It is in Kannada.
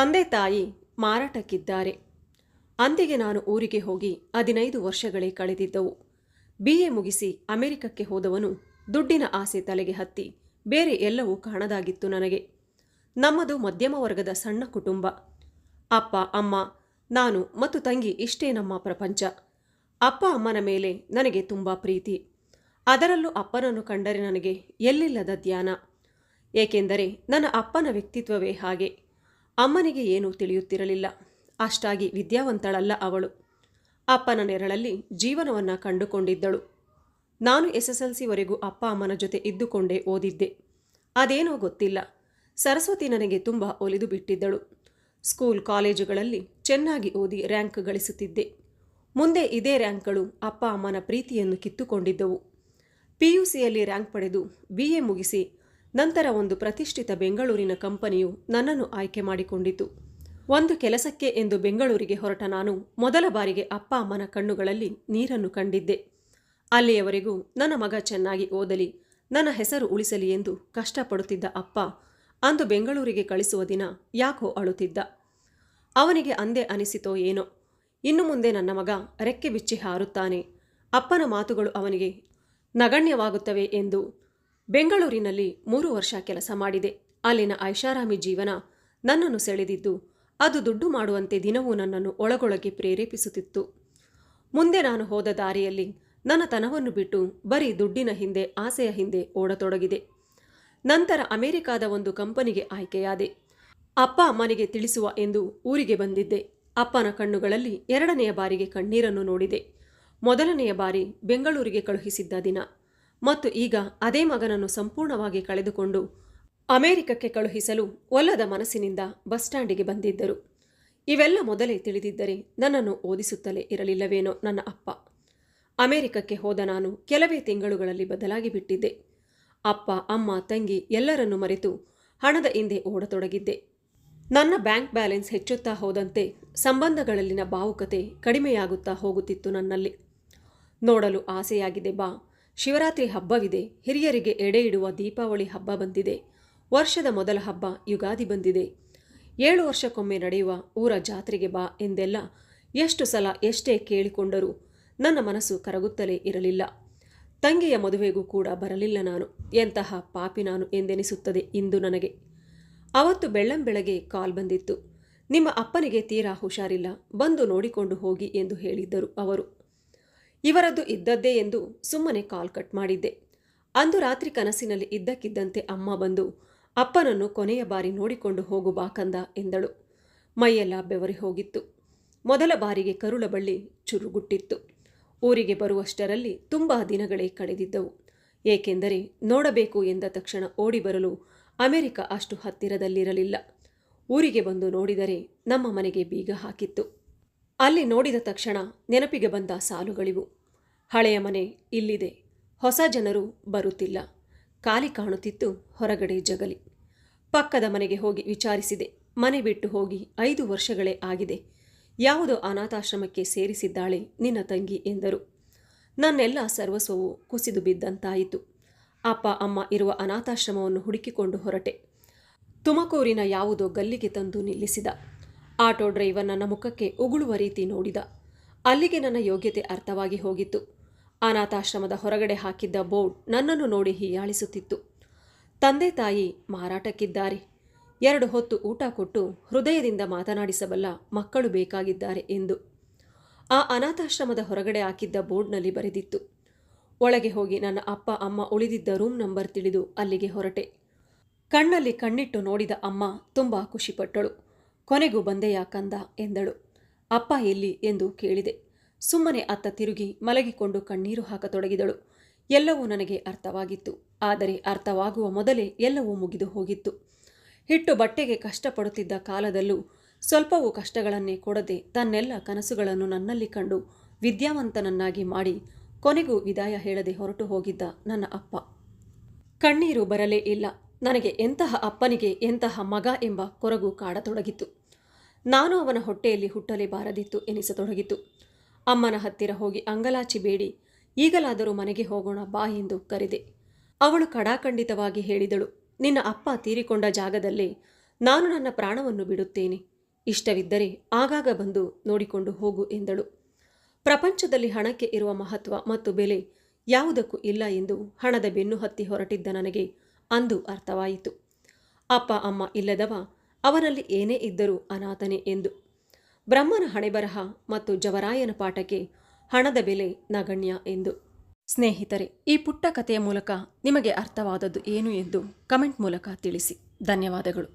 ತಂದೆ ತಾಯಿ ಮಾರಾಟಕ್ಕಿದ್ದಾರೆ. ಅಂದಿಗೆ ನಾನು ಊರಿಗೆ ಹೋಗಿ ಹದಿನೈದು ವರ್ಷಗಳೇ ಕಳೆದಿದ್ದವು. ಬಿ ಎ ಮುಗಿಸಿ ಅಮೆರಿಕಕ್ಕೆ ಹೋದವನು ದುಡ್ಡಿನ ಆಸೆ ತಲೆಗೆ ಹತ್ತಿ ಬೇರೆ ಎಲ್ಲವೂ ಕಾಣದಾಗಿತ್ತು ನನಗೆ. ನಮ್ಮದು ಮಧ್ಯಮ ವರ್ಗದ ಸಣ್ಣ ಕುಟುಂಬ. ಅಪ್ಪ, ಅಮ್ಮ, ನಾನು ಮತ್ತು ತಂಗಿ ಇಷ್ಟೇ ನಮ್ಮ ಪ್ರಪಂಚ. ಅಪ್ಪ, ಅಮ್ಮನ ಮೇಲೆ ನನಗೆ ತುಂಬ ಪ್ರೀತಿ. ಅದರಲ್ಲೂ ಅಪ್ಪನನ್ನು ಕಂಡರೆ ನನಗೆ ಎಲ್ಲಿಲ್ಲದ ಧ್ಯಾನ. ಏಕೆಂದರೆ ನನ್ನ ಅಪ್ಪನ ವ್ಯಕ್ತಿತ್ವವೇ ಹಾಗೆ. ಅಮ್ಮನಿಗೆ ಏನೂ ತಿಳಿಯುತ್ತಿರಲಿಲ್ಲ. ಅಷ್ಟಾಗಿ ವಿದ್ಯಾವಂತಳಲ್ಲ ಅವಳು. ಅಪ್ಪನ ನೆರಳಲ್ಲಿ ಜೀವನವನ್ನು ಕಂಡುಕೊಂಡಿದ್ದಳು. ನಾನು ಎಸ್ ಎಸ್ ಎಲ್ ಸಿವರೆಗೂ ಅಪ್ಪ ಅಮ್ಮನ ಜೊತೆ ಇದ್ದುಕೊಂಡೇ ಓದಿದ್ದೆ. ಅದೇನೋ ಗೊತ್ತಿಲ್ಲ. ಸರಸ್ವತಿ ನನಗೆ ತುಂಬ ಒಲಿದು ಬಿಟ್ಟಿದ್ದಳು. ಸ್ಕೂಲ್ ಕಾಲೇಜುಗಳಲ್ಲಿ ಚೆನ್ನಾಗಿ ಓದಿ ರ್ಯಾಂಕ್ ಗಳಿಸುತ್ತಿದ್ದೆ. ಮುಂದೆ ಇದೇ ರ್ಯಾಂಕ್ಗಳು ಅಪ್ಪ ಅಮ್ಮನ ಪ್ರೀತಿಯನ್ನು ಕಿತ್ತುಕೊಂಡಿದ್ದವು. ಪಿಯುಸಿಯಲ್ಲಿ ರ್ಯಾಂಕ್ ಪಡೆದು ಬಿ ಎ ಮುಗಿಸಿ ನಂತರ ಒಂದು ಪ್ರತಿಷ್ಠಿತ ಬೆಂಗಳೂರಿನ ಕಂಪನಿಯು ನನ್ನನ್ನು ಆಯ್ಕೆ ಮಾಡಿಕೊಂಡಿತು. ಒಂದು ಕೆಲಸಕ್ಕೆ ಎಂದು ಬೆಂಗಳೂರಿಗೆ ಹೊರಟ ನಾನು ಮೊದಲ ಬಾರಿಗೆ ಅಪ್ಪ ಅಮ್ಮನ ಕಣ್ಣುಗಳಲ್ಲಿ ನೀರನ್ನು ಕಂಡಿದ್ದೆ. ಅಲ್ಲಿಯವರೆಗೂ ನನ್ನ ಮಗ ಚೆನ್ನಾಗಿ ಓದಲಿ, ನನ್ನ ಹೆಸರು ಉಳಿಸಲಿ ಎಂದು ಕಷ್ಟಪಡುತ್ತಿದ್ದ ಅಪ್ಪ ಅಂದು ಬೆಂಗಳೂರಿಗೆ ಕಳಿಸುವ ದಿನ ಯಾಕೋ ಅಳುತ್ತಿದ್ದ. ಅವನಿಗೆ ಅಂದೇ ಅನಿಸಿತೋ ಏನೋ. ಇನ್ನು ಮುಂದೆ ನನ್ನ ಮಗ ರೆಕ್ಕೆ ಬಿಚ್ಚಿ ಹಾರುತ್ತಾನೆ. ಅಪ್ಪನ ಮಾತುಗಳು ಅವನಿಗೆ ನಗಣ್ಯವಾಗುತ್ತವೆ ಎಂದು ಬೆಂಗಳೂರಿನಲ್ಲಿ ಮೂರು ವರ್ಷ ಕೆಲಸ ಮಾಡಿದೆ. ಅಲ್ಲಿನ ಐಷಾರಾಮಿ ಜೀವನ ನನ್ನನ್ನು ಸೆಳೆದಿದ್ದು, ಅದು ದುಡ್ಡು ಮಾಡುವಂತೆ ದಿನವೂ ನನ್ನನ್ನು ಒಳಗೊಳಗೆ ಪ್ರೇರೇಪಿಸುತ್ತಿತ್ತು. ಮುಂದೆ ನಾನು ಹೋದ ದಾರಿಯಲ್ಲಿ ನನ್ನ ತನವನ್ನು ಬಿಟ್ಟು ಬರೀ ದುಡ್ಡಿನ ಹಿಂದೆ, ಆಸೆಯ ಹಿಂದೆ ಓಡತೊಡಗಿದೆ. ನಂತರ ಅಮೆರಿಕಾದ ಒಂದು ಕಂಪನಿಗೆ ಆಯ್ಕೆಯಾದೆ. ಅಪ್ಪ ಅಮ್ಮನಿಗೆ ತಿಳಿಸುವ ಎಂದು ಊರಿಗೆ ಬಂದಿದ್ದೆ. ಅಪ್ಪನ ಕಣ್ಣುಗಳಲ್ಲಿ ಎರಡನೆಯ ಬಾರಿಗೆ ಕಣ್ಣೀರನ್ನು ನೋಡಿದೆ. ಮೊದಲನೆಯ ಬಾರಿ ಬೆಂಗಳೂರಿಗೆ ಕಳುಹಿಸಿದ್ದ ದಿನ. ಮತ್ತು ಈಗ ಅದೇ ಮಗನನ್ನು ಸಂಪೂರ್ಣವಾಗಿ ಕಳೆದುಕೊಂಡು ಅಮೆರಿಕಕ್ಕೆ ಕಳುಹಿಸಲು ಒಲ್ಲದ ಮನಸ್ಸಿನಿಂದ ಬಸ್ ಸ್ಟ್ಯಾಂಡಿಗೆ ಬಂದಿದ್ದರು. ಇವೆಲ್ಲ ಮೊದಲೇ ತಿಳಿದಿದ್ದರೆ ನನ್ನನ್ನು ಓದಿಸುತ್ತಲೇ ಇರಲಿಲ್ಲವೇನೋ ನನ್ನ ಅಪ್ಪ. ಅಮೆರಿಕಕ್ಕೆ ಹೋದ ನಾನು ಕೆಲವೇ ತಿಂಗಳುಗಳಲ್ಲಿ ಬದಲಾಗಿ ಬಿಟ್ಟಿದ್ದೆ. ಅಪ್ಪ, ಅಮ್ಮ, ತಂಗಿ ಎಲ್ಲರನ್ನು ಮರೆತು ಹಣದ ಹಿಂದೆ ಓಡತೊಡಗಿದ್ದೆ. ನನ್ನ ಬ್ಯಾಂಕ್ ಬ್ಯಾಲೆನ್ಸ್ ಹೆಚ್ಚುತ್ತಾ ಹೋದಂತೆ ಸಂಬಂಧಗಳಲ್ಲಿನ ಭಾವುಕತೆ ಕಡಿಮೆಯಾಗುತ್ತಾ ಹೋಗುತ್ತಿತ್ತು ನನ್ನಲ್ಲಿ. ನೋಡಲು ಆಸೆಯಾಗಿದೆ ಬಾ ಶಿವರಾತ್ರಿ ಹಬ್ಬವಿದೆ. ಹಿರಿಯರಿಗೆ ಎಡೆ ಇಡುವ ದೀಪಾವಳಿ ಹಬ್ಬ ಬಂದಿದೆ. ವರ್ಷದ ಮೊದಲ ಹಬ್ಬ ಯುಗಾದಿ ಬಂದಿದೆ. ಏಳು ವರ್ಷಕ್ಕೊಮ್ಮೆ ನಡೆಯುವ ಊರ ಜಾತ್ರೆಗೆ ಬಾ ಎಂದೆಲ್ಲ ಎಷ್ಟು ಸಲ ಎಷ್ಟೇ ಕೇಳಿಕೊಂಡರೂ ನನ್ನ ಮನಸ್ಸು ಕರಗುತ್ತಲೇ ಇರಲಿಲ್ಲ. ತಂಗಿಯ ಮದುವೆಗೂ ಕೂಡ ಬರಲಿಲ್ಲ ನಾನು. ಎಂತಹ ಪಾಪಿ ನಾನು ಎಂದೆನಿಸುತ್ತದೆ ಇಂದು ನನಗೆ. ಅವತ್ತು ಬೆಳ್ಳಂಬೆಳಗ್ಗೆ ಕಾಲ್ ಬಂದಿತ್ತು. ನಿಮ್ಮ ಅಪ್ಪನಿಗೆ ತೀರಾ ಹುಷಾರಿಲ್ಲ. ಬಂದು ನೋಡಿಕೊಂಡು ಹೋಗಿ ಎಂದು ಹೇಳಿದ್ದರು ಅವರು. ಇವರದ್ದು ಇದ್ದದ್ದೇ ಎಂದು ಸುಮ್ಮನೆ ಕಾಲ್ ಕಟ್ ಮಾಡಿದ್ದೆ. ಅಂದು ರಾತ್ರಿ ಕನಸಿನಲ್ಲಿ ಇದ್ದಕ್ಕಿದ್ದಂತೆ ಅಮ್ಮ ಬಂದು, ಅಪ್ಪನನ್ನು ಕೊನೆಯ ಬಾರಿ ನೋಡಿಕೊಂಡು ಹೋಗು ಬಾಕಂದ ಎಂದಳು. ಮೈಯೆಲ್ಲ ಬೆವರಿ ಹೋಗಿತ್ತು. ಮೊದಲ ಬಾರಿಗೆ ಕರುಳ ಬಳ್ಳಿ ಚುರುಗುಟ್ಟಿತ್ತು. ಊರಿಗೆ ಬರುವಷ್ಟರಲ್ಲಿ ತುಂಬ ದಿನಗಳೇ ಕಳೆದಿದ್ದವು. ಏಕೆಂದರೆ ನೋಡಬೇಕು ಎಂದ ತಕ್ಷಣ ಓಡಿ ಬರಲು ಅಮೆರಿಕ ಅಷ್ಟು ಹತ್ತಿರದಲ್ಲಿರಲಿಲ್ಲ. ಊರಿಗೆ ಬಂದು ನೋಡಿದರೆ ನಮ್ಮ ಮನೆಗೆ ಬೀಗ ಹಾಕಿತ್ತು. ಅಲ್ಲಿ ನೋಡಿದ ತಕ್ಷಣ ನೆನಪಿಗೆ ಬಂದ ಸಾಲುಗಳಿವು. ಹಳೆಯ ಮನೆ ಇಲ್ಲಿದೆ. ಹೊಸ ಜನರು ಬರುತ್ತಿಲ್ಲ. ಖಾಲಿ ಕಾಣುತ್ತಿತ್ತು ಹೊರಗಡೆ ಜಗಲಿ. ಪಕ್ಕದ ಮನೆಗೆ ಹೋಗಿ ವಿಚಾರಿಸಿದೆ. ಮನೆ ಬಿಟ್ಟು ಹೋಗಿ ಐದು ವರ್ಷಗಳೇ ಆಗಿದೆ. ಯಾವುದೋ ಅನಾಥಾಶ್ರಮಕ್ಕೆ ಸೇರಿಸಿದ್ದಾಳೆ ನಿನ್ನ ತಂಗಿ ಎಂದರು. ನನ್ನೆಲ್ಲ ಸರ್ವಸ್ವವು ಕುಸಿದು ಬಿದ್ದಂತಾಯಿತು. ಅಪ್ಪ, ಅಮ್ಮ ಇರುವ ಅನಾಥಾಶ್ರಮವನ್ನು ಹುಡುಕಿಕೊಂಡು ಹೊರಟೆ. ತುಮಕೂರಿನ ಯಾವುದೋ ಗಲ್ಲಿಗೆ ತಂದು ನಿಲ್ಲಿಸಿದ. ಆಟೋ ಡ್ರೈವರ್ ನನ್ನ ಮುಖಕ್ಕೆ ಉಗುಳುವ ರೀತಿ ನೋಡಿದ. ಅಲ್ಲಿಗೆ ನನ್ನ ಯೋಗ್ಯತೆ ಅರ್ಥವಾಗಿ ಹೋಗಿತ್ತು. ಅನಾಥಾಶ್ರಮದ ಹೊರಗಡೆ ಹಾಕಿದ್ದ ಬೋರ್ಡ್ ನನ್ನನ್ನು ನೋಡಿ ಹೀಯಾಳಿಸುತ್ತಿತ್ತು. ತಂದೆ ತಾಯಿ ಮಾರಾಟಕ್ಕಿದ್ದಾರೆ. ಎರಡು ಹೊತ್ತು ಊಟ ಕೊಟ್ಟು ಹೃದಯದಿಂದ ಮಾತನಾಡಿಸಬಲ್ಲ ಮಕ್ಕಳು ಬೇಕಾಗಿದ್ದಾರೆ ಎಂದು. ಆ ಅನಾಥಾಶ್ರಮದ ಹೊರಗಡೆ ಹಾಕಿದ್ದ ಬೋರ್ಡ್ನಲ್ಲಿ ಬರೆದಿತ್ತು. ಒಳಗೆ ಹೋಗಿ ನನ್ನ ಅಪ್ಪ, ಅಮ್ಮ ಉಳಿದಿದ್ದ ರೂಮ್ ನಂಬರ್ ತಿಳಿದು ಅಲ್ಲಿಗೆ ಹೊರಟೆ. ಕಣ್ಣಲ್ಲಿ ಕಣ್ಣಿಟ್ಟು ನೋಡಿದ ಅಮ್ಮ ತುಂಬ ಖುಷಿಪಟ್ಟಳು. ಕೊನೆಗೂ ಬಂದೆಯಾ ಕಂದ ಎಂದಳು. ಅಪ್ಪ ಎಲ್ಲಿ? ಎಂದು ಕೇಳಿದೆ. ಸುಮ್ಮನೆ ಅತ್ತ ತಿರುಗಿ ಮಲಗಿಕೊಂಡು ಕಣ್ಣೀರು ಹಾಕತೊಡಗಿದಳು. ಎಲ್ಲವೂ ನನಗೆ ಅರ್ಥವಾಗಿತ್ತು. ಆದರೆ ಅರ್ಥವಾಗುವ ಮೊದಲೇ ಎಲ್ಲವೂ ಮುಗಿದು ಹೋಗಿತ್ತು. ಹಿಟ್ಟು ಬಟ್ಟೆಗೆ ಕಷ್ಟಪಡುತ್ತಿದ್ದ ಕಾಲದಲ್ಲೂ ಸ್ವಲ್ಪವೂ ಕಷ್ಟಗಳನ್ನೇ ಕೊಡದೆ ತನ್ನೆಲ್ಲ ಕನಸುಗಳನ್ನು ನನ್ನಲ್ಲಿ ಕಂಡು ವಿದ್ಯಾವಂತನನ್ನಾಗಿ ಮಾಡಿ ಕೊನೆಗೂ ವಿದಾಯ ಹೇಳದೆ ಹೊರಟು ಹೋಗಿದ್ದ ನನ್ನ ಅಪ್ಪ. ಕಣ್ಣೀರು ಬರಲೇ ಇಲ್ಲ. ನನಗೆ ಎಂತಹ ಅಪ್ಪನಿಗೆ ಎಂತಹ ಮಗ ಎಂಬ ಕೊರಗು ಕಾಡತೊಡಗಿತು ನಾನು ಅವನ ಹೊಟ್ಟೆಯಲ್ಲಿ ಹುಟ್ಟಲೇ ಬಾರದಿತ್ತು ಎನಿಸತೊಡಗಿತು. ಅಮ್ಮನ ಹತ್ತಿರ ಹೋಗಿ ಅಂಗಲಾಚಿ ಬೇಡಿ, ಈಗಲಾದರೂ ಮನೆಗೆ ಹೋಗೋಣ ಬಾ ಎಂದು ಕರೆದೆ. ಅವಳು ಕಡಾಖಂಡಿತವಾಗಿ ಹೇಳಿದಳು, ನಿನ್ನ ಅಪ್ಪ ತೀರಿಕೊಂಡ ಜಾಗದಲ್ಲೇ ನಾನು ನನ್ನ ಪ್ರಾಣವನ್ನು ಬಿಡುತ್ತೇನೆ. ಇಷ್ಟವಿದ್ದರೆ ಆಗಾಗ ಬಂದು ನೋಡಿಕೊಂಡು ಹೋಗು ಎಂದಳು. ಪ್ರಪಂಚದಲ್ಲಿ ಹಣಕ್ಕೆ ಇರುವ ಮಹತ್ವ ಮತ್ತು ಬೆಲೆ ಯಾವುದಕ್ಕೂ ಇಲ್ಲ ಎಂದು ಹಣದ ಬೆನ್ನು ಹತ್ತಿ ಹೊರಟಿದ್ದ ನನಗೆ ಅಂದು ಅರ್ಥವಾಯಿತು. ಅಪ್ಪ, ಅಮ್ಮ ಇಲ್ಲದವ ಅವನಲ್ಲಿ ಏನೇ ಇದ್ದರೂ ಅನಾಥನೆ ಎಂದು. ಬ್ರಹ್ಮನ ಹಣೆಬರಹ ಮತ್ತು ಜವರಾಯನ ಪಾಠಕ್ಕೆ ಹಣದ ಬೆಲೆ ನಗಣ್ಯ ಎಂದು. ಸ್ನೇಹಿತರೆ, ಈ ಪುಟ್ಟ ಕಥೆಯ ಮೂಲಕ ನಿಮಗೆ ಅರ್ಥವಾದದ್ದು ಏನು ಎಂದು ಕಮೆಂಟ್ ಮೂಲಕ ತಿಳಿಸಿ. ಧನ್ಯವಾದಗಳು.